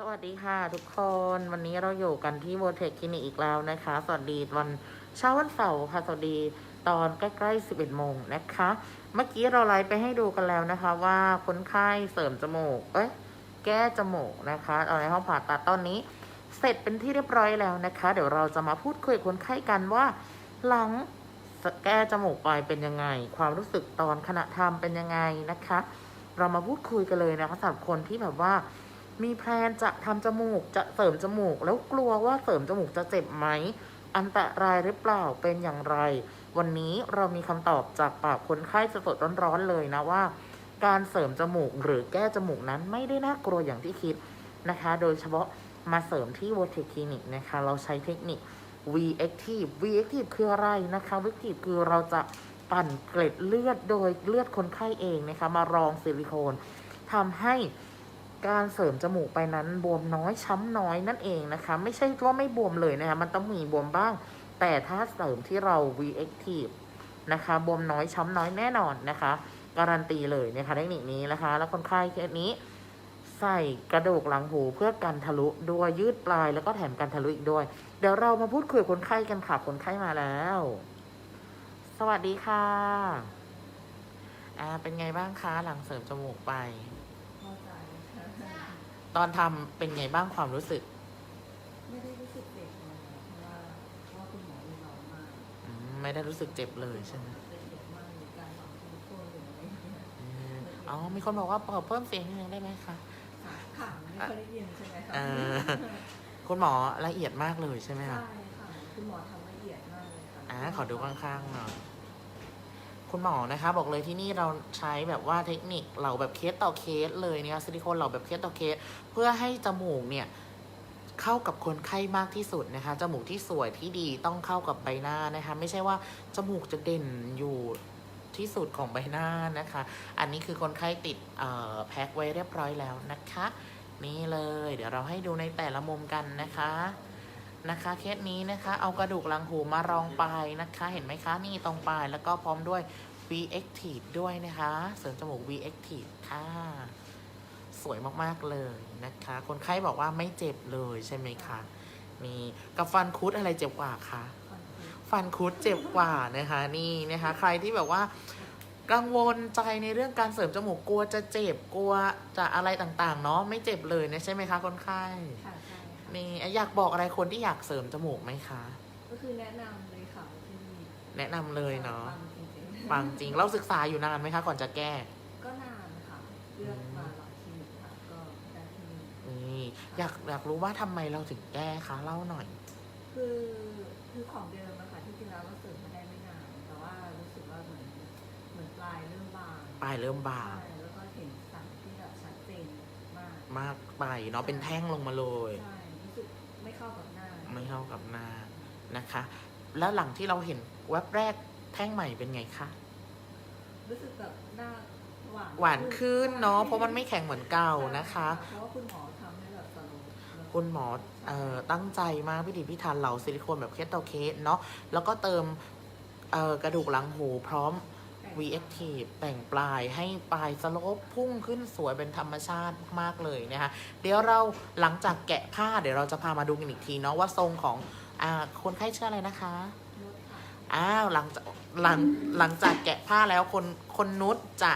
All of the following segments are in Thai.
สวัสดีค่ะทุกคนวันนี้เราอยู่กันที่ v o r t e x Clinic อีกแล้วนะคะ สวัสดีวันเช้าวันเสาร์ค่ะ สวัสดีตอนใกล้ๆ 11โมงนะคะ เมื่อกี้เราไลฟ์ไปให้ดูกันแล้วนะคะ ว่าคนไข้เสริมจมูกเอ้ยแก้จมูกนะคะเอาในห้องผ่าตัดตอนนี้ เสร็จเป็นที่เรียบร้อยแล้วนะคะ เดี๋ยวเราจะมาพูดคุยคนไข้กันว่า หลังแก้จมูกไปเป็นยังไง ความรู้สึกตอนขณะทำเป็นยังไงนะคะ เรามาพูดคุยกันเลยนะคะสำหรับคนที่แบบว่า มีแพลนจะทำจมูกจะเสริมจมูก แล้วกลัวว่าเสริมจมูกจะเจ็บไหม อันตรายหรือเปล่าเป็นอย่างไร วันนี้เรามีคำตอบจากปากคนไข้สดๆร้อนๆเลยนะว่า การเสริมจมูกหรือแก้จมูกนั้นไม่ได้น่ากลัวอย่างที่คิดนะคะ โดยเฉพาะมาเสริมที่ v o r t e x Clinic นะคะ เราใช้เทคนิค V Active V Active คืออะไรนะคะ V Active คือเราจะปั่นเกล็ดเลือดโดยเลือดคนไข้เองนะคะ มารองซิลิโคนทำให้ การเสริมจมูกไปนั้นบวมน้อยช้ำน้อยนั่นเองนะคะ ไม่ใช่ว่าไม่บวมเลยนะคะมันต้องมีบวมบ้าง แต่ถ้าเสริมที่เรา V Active นะคะบวมน้อยช้ำน้อยแน่นอนนะคะ การันตีเลยนะคะเทคนิคนี้นะคะ แล้วคนไข้เคสนี้ ใส่กระดูกหลังหูเพื่อกันทะลุด้วยยืดปลายแล้วก็แถมกันทะลุอีกด้วย เดี๋ยวเรามาพูดคุยกับคนไข้กันค่ะคนไข้มาแล้ว สวัสดีค่ะอ่าเป็นไงบ้างคะหลังเสริมจมูกไป ตอนทำเป็นไงบ้างความรู้สึก ไม่ได้รู้สึกเจ็บเลยเพราะว่าเพราะว่าคุณหมอมีน้อยมากอืมไม่ได้รู้สึกเจ็บเลยใช่ไหมเป็นเจ็บมากในการหลังซิลิโคนหรืออะไรอย่างเงี้ยอืมอ๋อมีคนบอกว่าเปิดเพิ่มเสียงนิดนึงได้ไหมคะค่ะไม่เคยได้ยินใช่ไหมคะเออคุณหมอละเอียดมากเลยใช่ไหมใช่คะค่ะคุณหมอทำละเอียดมากเลยค่ะอ่าขอดูข้างๆหน่อย คุณหมอนะคะบอกเลยที่นี่เราใช้แบบว่าเทคนิคเหลาแบบเคสต่อเคสเลยเนี่ยซิลิโคนเหลาแบบเคสต่อเคส เพื่อให้จมูกเนี่ยเข้ากับคนไข้มากที่สุดนะคะ จมูกที่สวยที่ดีต้องเข้ากับใบหน้านะคะ ไม่ใช่ว่าจมูกจะเด่นอยู่ที่สุดของใบหน้านะคะ อันนี้คือคนไข้ติดแพ็คไว้เรียบร้อยแล้วนะคะ นี่เลย เดี๋ยวเราให้ดูในแต่ละมุมกันนะคะ นะคะเคสนี้นะคะ เอากระดูกหลังหูมารองปลายนะคะ เห็นไหมคะนี่ตรงปลายแล้วก็พร้อมด้วย V Active ด้วยนะคะ เสริมจมูก V Active ค่ะ สวยมากๆเลยนะคะ คนไข้บอกว่าไม่เจ็บเลยใช่ไหมคะนี่กับฟันคุดอะไรเจ็บกว่าคะฟันคุดเจ็บกว่านะคะนี่นะคะ ใครที่แบบว่ากังวลใจในเรื่องการเสริมจมูกกลัวจะเจ็บกลัวจะอะไรต่างๆ เนาะไม่เจ็บเลยนะใช่ไหมคะคนไข้ นี่อยากบอกอะไรคนที่อยากเสริมจมูกไหมคะ ก็คือแนะนำเลยค่ะที่นี่แนะนำเลยเนาะฟังจริงๆฟังจริงเราศึกษาอยู่นานไหมคะ ก่อนจะแก้ ก็นานค่ะเลือกมาหลายคลินิกค่ะก็ได้ที่นี่นี่อยากอยากรู้ว่าทำไมเราถึงแก้คะเล่าหน่อย คือคือของเดิมอะค่ะที่จริงแล้วเราเสริมมาได้ไม่นาน แต่ว่ารู้สึกว่าเหมือนเหมือนปลายเริ่มบางปลายเริ่มบาง ใช่แล้วก็เห็นสันที่แบบชัดเจนมากมากไปเนาะเป็นแท่งลงมาเลย ใช่รู้สึกไม่ เข้ากับหน้า ไม่เข้ากับหน้านะคะ แล้วหลังที่เราเห็นแว็บแรกแท่งใหม่เป็นไงคะรู้สึกแบบหน้าหวานหวานขึ้นเนาะเพราะมันไม่แข็งเหมือนเก่านะคะ เพราะว่าคุณหมอทำให้แบบสโลว์คุณหมอเอ่อตั้งใจมากพิถีพิถันเหลาซิลิโคนแบบเคสต่อเคสเนาะแล้วก็เติมเอ่อกระดูกหลังหูพร้อม V Active แต่งปลายให้ปลายสโลปพุ่งขึ้นสวยเป็นธรรมชาติมากๆเลยนะคะ เดี๋ยวเราหลังจากแกะผ้าเดี๋ยวเราจะพามาดูกันอีกทีเนาะว่าทรงของอคนไข้ชื่ออะไรนะคะนุชอ้าวหลังจากหลังหลังจากแกะผ้าแล้วคนคนนุชจะ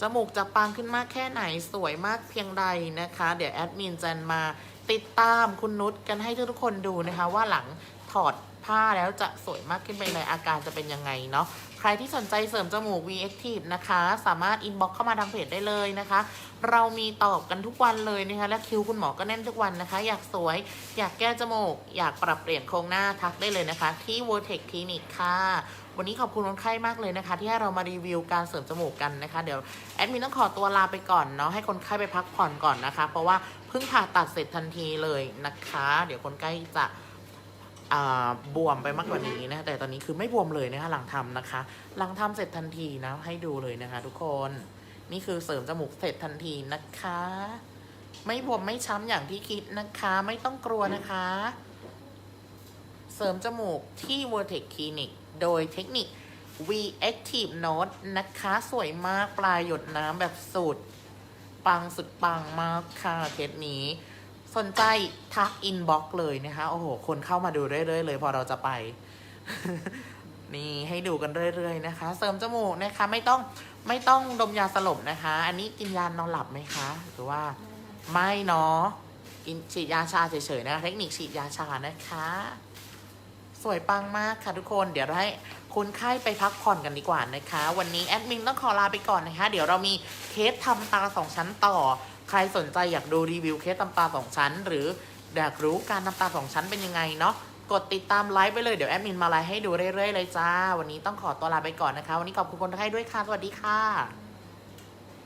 จมูกจะปังขึ้นมากแค่ไหนสวยมากเพียงใดนะคะ เดี๋ยวแอดมินจะมาติดตามคุณนุชกันให้ทุกๆคนดูนะคะ ว่าหลังถอด ผ้าแล้วจะสวยมากขึ้นไปเลยอาการจะเป็นยังไงเนาะใครที่สนใจเสริมจมูก V Active นะคะ สามารถอินบ็อกเข้ามาทางเพจได้เลยนะคะ เรามีตอบกันทุกวันเลยนะคะ และคิวคุณหมอก็แน่นทุกวันนะคะ อยากสวย อยากแก้จมูก อยากปรับเปลี่ยนโครงหน้าทักได้เลยนะคะ ที่ v o r t e x Clinic ค่ะ วันนี้ขอบคุณคนไข้มากเลยนะคะ ที่ให้เรามารีวิวการเสริมจมูกกันนะคะ เดี๋ยวแอดมินต้องขอตัวลาไปก่อนเนาะให้คนไข้ไปพักผ่อนก่อนนะคะ เพราะว่าเพิ่งผ่าตัดเสร็จทันทีเลยนะคะ เดี๋ยวคนไข้จะ บวมไปมากกว่านี้นะ แต่ตอนนี้คือไม่บวมเลยนะคะหลังทำนะคะ หลังทำเสร็จทันทีนะ ให้ดูเลยนะคะ ทุกคน นี่คือเสริมจมูกเสร็จทันทีนะคะ ไม่บวมไม่ช้ำอย่างที่คิดนะคะ ไม่ต้องกลัวนะคะ เสริมจมูกที่ Vertex Clinic โดยเทคนิค V Active Note นะคะ สวยมากปลายหยดน้ำแบบสุด ปังสุดปังมากค่ะเคสนี้ สนใจทักอินบ็อกเลยนะคะ โอ้โห คนเข้ามาดูเรื่อยๆเลย พอเราจะไป นี่ให้ดูกันเรื่อย ๆ นะคะ เสริมจมูกนะคะ ไม่ต้องไม่ต้องดมยาสลบนะคะ อันนี้กินยานอนหลับไหมคะ หรือว่าไม่เนาะกินฉีดยาชาเฉยๆนะคะเทคนิคฉีดยาชานะคะ สวยปังมากค่ะทุกคน เดี๋ยวเราให้คุณไข้ไปพักผ่อนกันดีกว่านะคะ วันนี้แอดมินต้องขอลาไปก่อนนะคะ เดี๋ยวเรามีเคสทำตาสองชั้นต่อ ใครสนใจอยากดูรีวิวเคสทำตาสองชั้น หรืออยากรู้การทำตาสองชั้นเป็นยังไงเนาะกดติดตามไลฟ์ไปเลยเดี๋ยวแอดมินมาไลฟ์ให้ดูเรื่อยๆเลยจ้า วันนี้ต้องขอตัวลาไปก่อนนะคะ วันนี้ขอบคุณคนไข้ด้วยค่ะ สวัสดีค่ะ